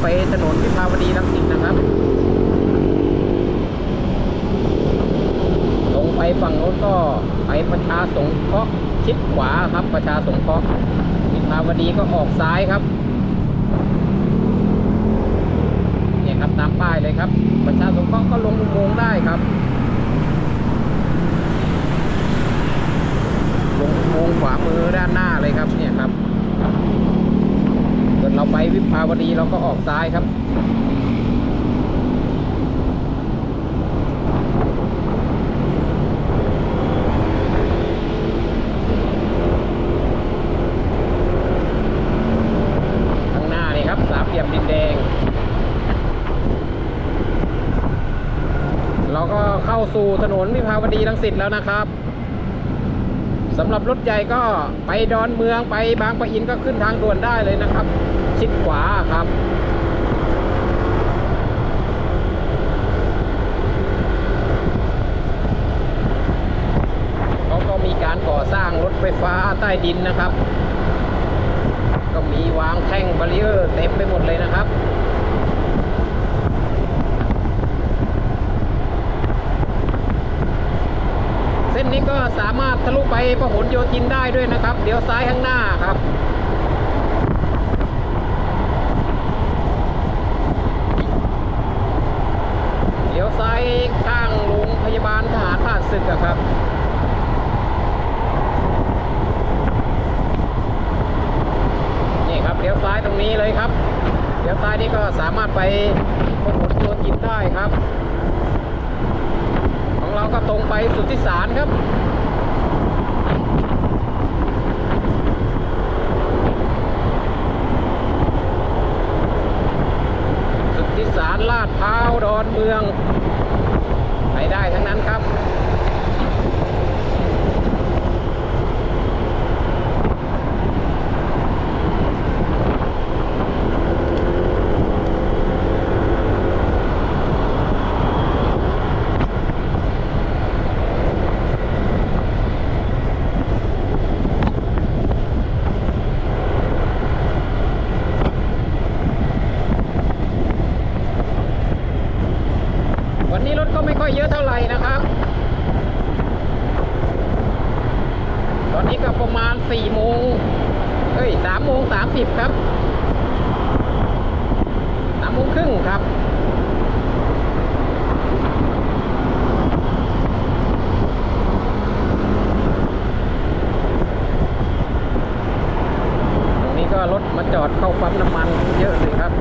ไปถนนวิภาวดีรังสิตนะครับ ตรงไปฝั่งโน้นก็ไปประชาสงเคราะห์ชิดขวาครับประชาสงเคราะห์วิภาวดีก็ออกซ้ายครับเนี่ยครับตามป้ายเลยครับ ประชาสงเคราะห์ก็ลงอุโมงค์ได้ครับ ลงอุโมงค์ขวามือด้านหน้าเลยครับ เนี่ยครับเกิดเราไป ตีเราก็ออกซ้ายครับข้างหน้านี่ครับสามเหลี่ยมดินแดง เราก็เข้าสู่ถนนวิภาวดีรังสิตแล้วนะครับ สำหรับรถใหญ่ก็ไปดอนเมืองไปบางปะอินก็ขึ้นทางด่วนได้เลยนะครับ ชิดขวาครับเขาก็มีการก่อสร้างรถไฟฟ้าใต้ดินนะครับ ก็มีวางแท่งบารีเออร์เต็มไปหมดเลยนะครับ เส้นนี้ก็สามารถทะลุไปพหลโยธินได้ด้วยนะครับเดี๋ยวซ้ายข้างหน้าครับเดี๋ยวซ้ายข้างโรงพยาบาลทหารผ่านศึกครับนี่ครับเลี้ยวซ้ายตรงนี้เลยครับเลี้ยวซ้ายนี่ก็สามารถไปพหลโยธินได้ครับของเราก็ตรงไปสุทธิสารครับ สุทธิสารลาดพร้าวดอนเมือง ไป ได้ทั้งนั้นครับ วันนี้รถก็ไม่ค่อยเยอะเท่าไหร่นะครับ ตอนนี้ก็ประมาณ4โมงเอ้ย3โม สิบครับ3โมงครึ่งครับตรงนี้ก็รถมาจอดเข้าปั๊มน้ำมันเยอะเลยครับ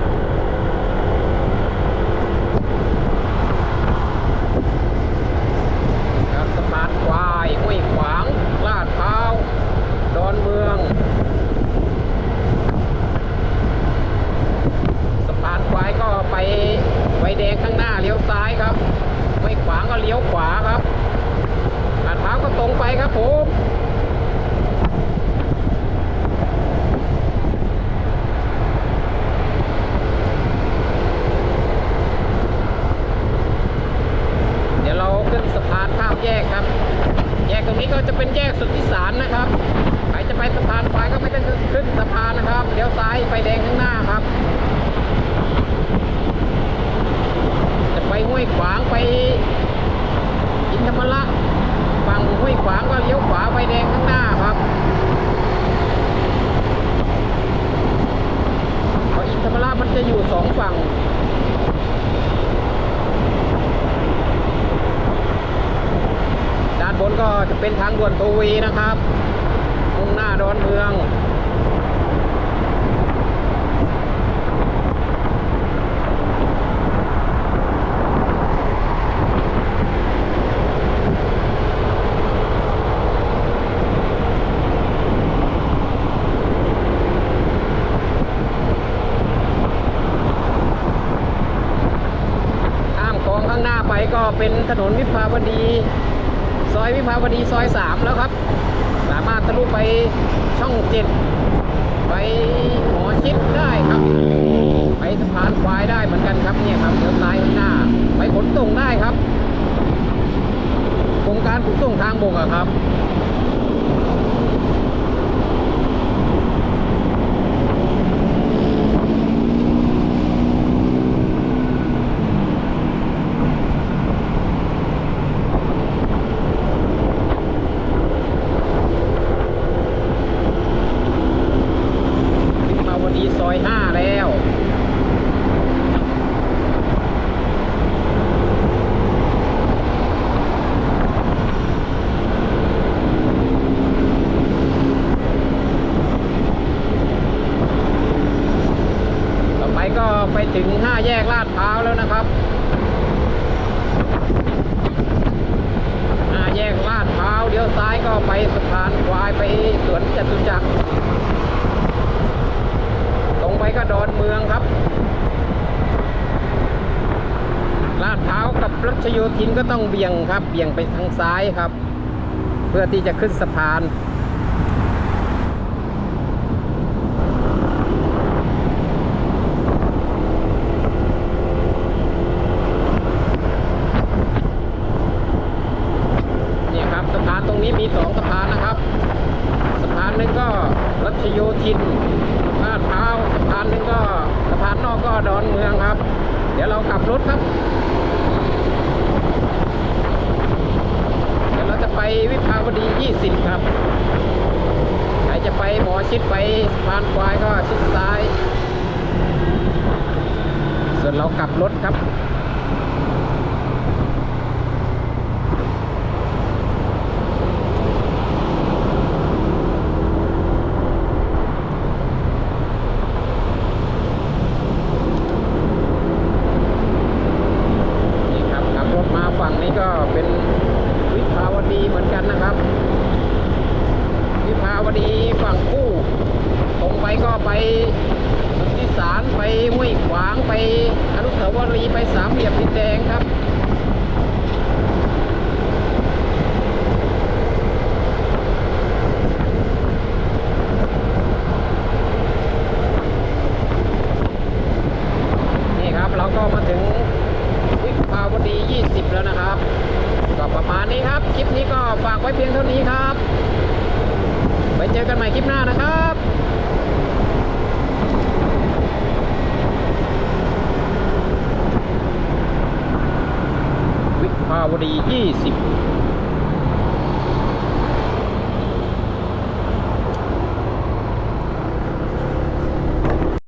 ครับสะพานควายห้วยขวาง ลาดพร้าว ดอนเมือง สะพานควายก็ไปไฟแดงข้างหน้าเลี้ยวซ้ายครับห้วยขวางก็เลี้ยวขวาครับ ลาดพร้าวก็ตรงไป ครับผมเดี๋ยวเราขึ้นสะพานข้ามแยกครับ แยกตรงนี้ก็จะเป็นแยกสุทธิสารนะครับใครจะไปสะพานควายก็ไม่ต้องขึ้นสะพานนะครับเดี๋ยวซ้ายไฟแดงข้างหน้าครับ จะไปห้วยขวางไปอินธรมระฝั่งห้วยขวางก็เลี้ยวขวาไฟแดงข้างหน้าครับเพราะอินธรรมระมันจะอยู่สองฝั่ง ด้านบนก็จะ เป็นทางด่วนตัววีนะครับ มุ่งหน้าดอนเมืองข้ามคลองข้างหน้าไปก็เป็นถนนวิภาวดี ซอยวิภาวดีซอยสามแล้วครับ สามารถทะลุไปช่องเจ็ดไปหมอชิดได้ครับ ไปสะพานควายได้เหมือนกันครับเนี่ยครับเลี้ยวซ้ายข้างหน้า ไปขนส่งได้ครับโครงการขนส่งทางบกอะครับ ก็ไป ถึงห้าแยกลาดพร้าวแล้วนะครับห้าแยกลาดพร้าวเลี้ยวซ้ายก็ไปสะพานควายไปสวนจตุจักรตรงไปก็ดอนเมืองครับลาดพร้าวกับรัชโยธินก็ต้องเบี่ยงครับ เบี่ยงไปทางซ้ายครับ เพื่อที่จะขึ้นสะพาน เนี่ยครับสะพานตรงนี้มีสองสะพานนะครับ สะพานหนึ่งก็รัชโยธินลาดพร้าวสะพานหนึ่งก็สะพานนอกก็ดอนเมืองครับ เดี๋ยวเราขับรถครับ เดี๋ยวเราจะไปวิภาวดี 20 ครับใครจะไปหมอชิดไปสะพานควายก็ชิดซ้าย ส่วนเรากลับรถครับ นี่ครับขับรถมาฝั่งนี้ก็เป็นวิภาวดีเหมือนกันนะครับ วิภาวดีฝั่งคู่ตรงไปก็ไป สุทธิสารไปห้วยขวางไปอนุสาวรีย์ไปสามเหลี่ยมดินแดงครับนี่ครับเราก็มาถึงวิภาวดี20แล้วนะครับก็ประมาณนี้ครับคลิปนี้ก็ฝากไว้เพียงเท่านี้ครับไปเจอกันใหม่คลิปหน้านะครับ วิภาวดี 20